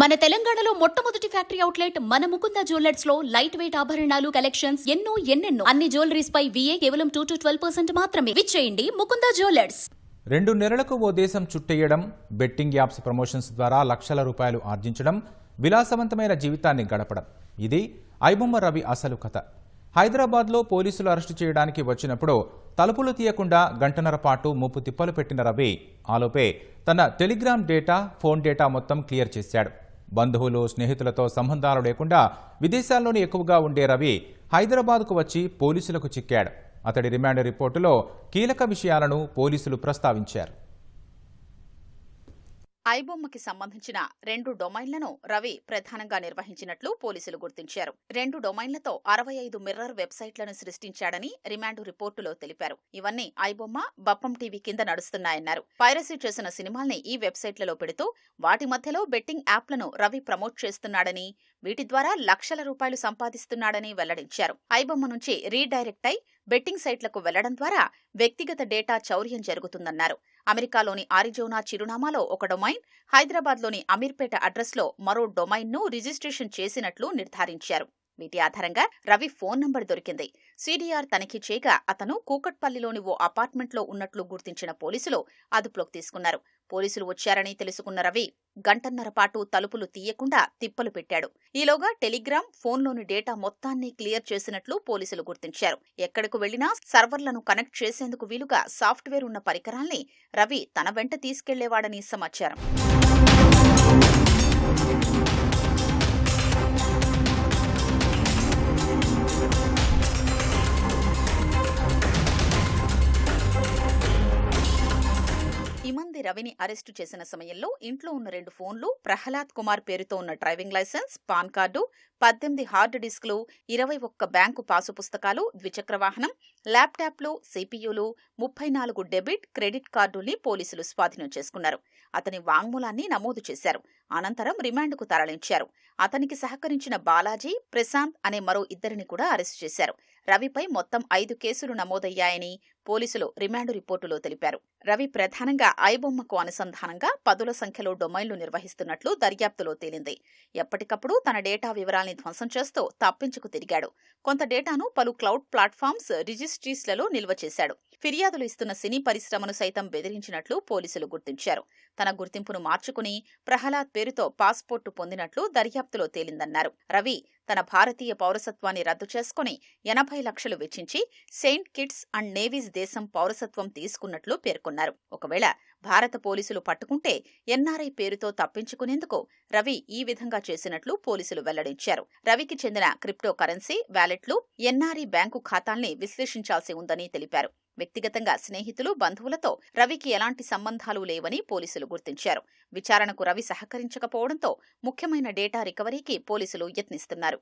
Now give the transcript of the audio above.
మన తెలంగాణలో మొట్టమొదటి ఫ్యాక్టరీ అవుట్లెట్ మన ముకుంద జ్యువెలర్స్లో లైట్ వెయిట్ ఆభరణాలు కలెక్షన్స్ ఎన్నో ఎన్నెన్నో. అన్ని జ్యువెలరీస్ పై విఏ కేవలం టూ టు ట్వెల్వ్ పర్సెంట్ మాత్రమే. విచ్చేయండి ముకుంద జ్యువెలర్స్. రెండు నెలలకు ఓ దేశం చుట్టేయడం బెట్టింగ్ యాప్స్ ప్రమోషన్స్ ద్వారా లక్షల రూపాయలు ఆర్జించడం విలాసవంతమైన జీవితాన్ని గడపడం. ఇది ఐబొమ్మ రవి అసలు కథ. హైదరాబాద్లో పోలీసులు అరెస్టు చేయడానికి వచ్చినప్పుడు తలుపులు తీయకుండా గంటన్నర పాటు ముప్పు తిప్పలు పెట్టిన రవి ఆలోపే తన టెలిగ్రామ్ డేటా ఫోన్ డేటా మొత్తం క్లియర్ చేశాడు. బంధువులు స్నేహితులతో సంబంధాలు లేకుండా విదేశాల్లోనే ఎక్కువగా ఉండే రవి హైదరాబాద్కు వచ్చి పోలీసులకు చిక్కాడు. అతడి రిమాండ్ రిపోర్టులో కీలక విషయాలను పోలీసులు ప్రస్తావించారు. ఐబొమ్మకి సంబంధించిన రెండు డొమైన్లను రవి ప్రధానంగా నిర్వహించినట్లు పోలీసులు గుర్తించారు. రెండు డొమైన్లతో అరవై ఐదు మిర్రర్ వెబ్సైట్లను సృష్టించాడని రిమాండ్ రిపోర్టులో తెలిపారు. ఇవన్నీ ఐబొమ్మ బప్పం టీవీ కింద నడుస్తున్నాయన్నారు. పైరసీ చేసిన సినిమాల్ని ఈ వెబ్సైట్లలో పెడుతూ వాటి మధ్యలో బెట్టింగ్ యాప్లను రవి ప్రమోట్ చేస్తున్నాడని వీటి ద్వారా లక్షల రూపాయలు సంపాదిస్తున్నాడని వెల్లడించారు. ఐబొమ్మ నుంచి రీడైరెక్ట్ అయి బెట్టింగ్ సైట్లకు వెళ్ళడం ద్వారా వ్యక్తిగత డేటా చౌర్యం జరుగుతుందన్నారు. అమెరికాలోని ఆరిజోనా చిరునామాలో ఒక డొమైన్ హైదరాబాద్లోని అమీర్పేట అడ్రస్లో మరో డొమైన్ను రిజిస్ట్రేషన్ చేసినట్లు నిర్ధారించారు. వీటి ఆధారంగా రవి ఫోన్ నంబర్ దొరికింది. సీడీఆర్ తనిఖీ చేయగా అతను కూకట్పల్లిలోని ఓ అపార్ట్మెంట్లో ఉన్నట్లు గుర్తించిన పోలీసులు అదుపులోకి తీసుకున్నారు. పోలీసులు వచ్చారని తెలుసుకున్న రవి గంటన్నర పాటు తలుపులు తీయకుండా తిప్పలు పెట్టాడు. ఈలోగా టెలిగ్రామ్ ఫోన్లోని డేటా మొత్తాన్ని క్లియర్ చేసినట్లు పోలీసులు గుర్తించారు. ఎక్కడకు వెళ్ళినా సర్వర్లను కనెక్ట్ చేసేందుకు వీలుగా సాఫ్ట్వేర్ ఉన్న పరికరాల్ని రవి తన వెంట తీసుకెళ్ళేవాడని సమాచారం. ఇమంది రవిని అరెస్టు చేసిన సమయంలో ఇంట్లో ఉన్న రెండు ఫోన్లు ప్రహ్లాద్ కుమార్ పేరుతో ఉన్న డ్రైవింగ్ లైసెన్స్ పాన్ కార్డు పద్దెనిమిది హార్డ్ డిస్క్లు ఇరవై ఒక్క బ్యాంకు పాసు పుస్తకాలు ద్విచక్ర వాహనం ల్యాప్టాప్లు సిపియులు ముప్పై నాలుగు డెబిట్ క్రెడిట్ కార్డుల్ని పోలీసులు స్వాధీనం చేసుకున్నారు. అతని వాంగ్మూలాన్ని నమోదు చేశారు. అనంతరం రిమాండ్కు తరలించారు. అతనికి సహకరించిన బాలాజీ ప్రశాంత్ అనే మరో ఇద్దరిని కూడా అరెస్టు చేశారు. రవిపై మొత్తం ఐదు కేసులు నమోదయ్యాయని పోలీసులు రిమాండ్ రిపోర్టులో తెలిపారు. రవి ప్రధానంగా ఐబొమ్మకు అనుసంధానంగా పదుల సంఖ్యలో డొమైన్లు నిర్వహిస్తున్నట్లు దర్యాప్తులో తేలింది. ఎప్పటికప్పుడు తన డేటా వివరాల్ని ధ్వంసం చేస్తూ తప్పించుకు తిరిగాడు. కొంత డేటాను పలు క్లౌడ్ ప్లాట్ఫామ్స్ రిజిస్ట్రీస్లలో నిల్వ చేశాడు. ఫిర్యాదులు ఇస్తున్న సినీ పరిశ్రమను సైతం బెదిరించినట్లు పోలీసులు గుర్తించారు. తన గుర్తింపును మార్చుకుని ప్రహ్లాద్ పేరుతో పాస్పోర్టు పొందినట్లు దర్యాప్తులో తేలిందన్నారు. రవి తన భారతీయ పౌరసత్వాన్ని రద్దు చేసుకుని ఎనభై లక్షలు వెచ్చించి సెయింట్ కిట్స్ అండ్ నేవీస్ దేశం పౌరసత్వం తీసుకున్నట్లు పేర్కొన్నారు. ఒకవేళ భారత పోలీసులు పట్టుకుంటే ఎన్ఆర్ఐ పేరుతో తప్పించుకునేందుకు రవి ఈ విధంగా చేసినట్లు పోలీసులు వెల్లడించారు. రవికి చెందిన క్రిప్టో కరెన్సీ వ్యాలెట్లు ఎన్ఆర్ఐ బ్యాంకు ఖాతాల్ని విశ్లేషించాల్సి ఉందని తెలిపారు. వ్యక్తిగతంగా స్నేహితులు బంధువులతో రవికి ఎలాంటి సంబంధాలు లేవని పోలీసులు గుర్తించారు. విచారణకు రవి సహకరించకపోవడంతో ముఖ్యమైన డేటా రికవరీకి పోలీసులు యత్నిస్తున్నారు.